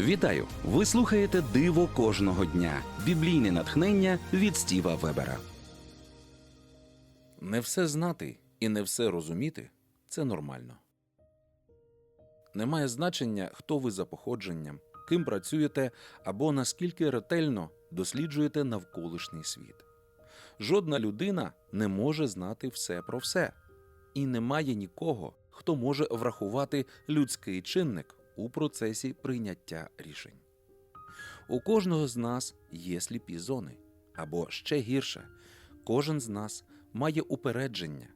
Вітаю! Ви слухаєте Диво кожного дня. Біблійне натхнення від Стіва Вебера. Не все знати і не все розуміти це нормально. Немає значення, хто ви за походженням, ким працюєте або наскільки ретельно досліджуєте навколишній світ. Жодна людина не може знати все про все, і немає нікого, хто може врахувати людський чинник у процесі прийняття рішень. У кожного з нас є сліпі зони, або ще гірше, кожен з нас має упередження,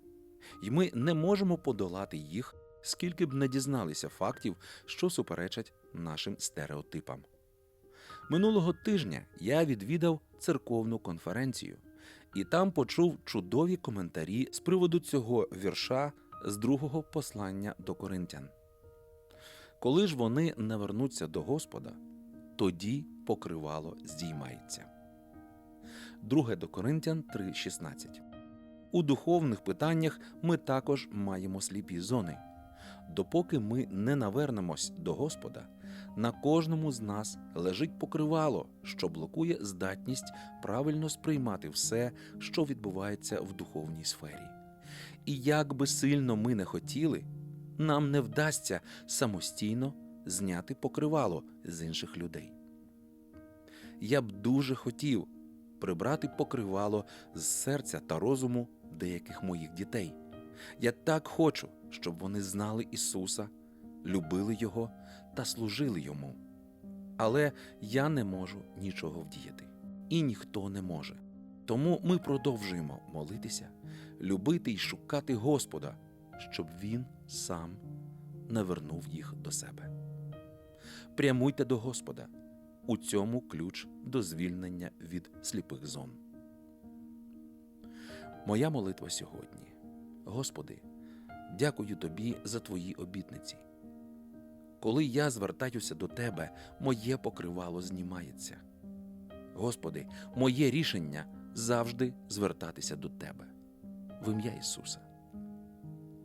і ми не можемо подолати їх, скільки б не дізналися фактів, що суперечать нашим стереотипам. Минулого тижня я відвідав церковну конференцію і там почув чудові коментарі з приводу цього вірша з другого послання до коринтян. Коли ж вони не вернуться до Господа, тоді покривало здіймається. Друге до Коринтян 3.16. У духовних питаннях ми також маємо сліпі зони. Допоки ми не навернемось до Господа, на кожному з нас лежить покривало, що блокує здатність правильно сприймати все, що відбувається в духовній сфері. І як би сильно ми не хотіли, нам не вдасться самостійно зняти покривало з інших людей. Я б дуже хотів прибрати покривало з серця та розуму деяких моїх дітей. Я так хочу, щоб вони знали Ісуса, любили Його та служили Йому. Але я не можу нічого вдіяти, і ніхто не може. Тому ми продовжуємо молитися, любити й шукати Господа, щоб Він сам не вернув їх до себе. Прямуйте до Господа. У цьому ключ до звільнення від сліпих зон. Моя молитва сьогодні. Господи, дякую Тобі за Твої обітниці. Коли я звертаюся до Тебе, моє покривало знімається. Господи, моє рішення завжди звертатися до Тебе. В ім'я Ісуса.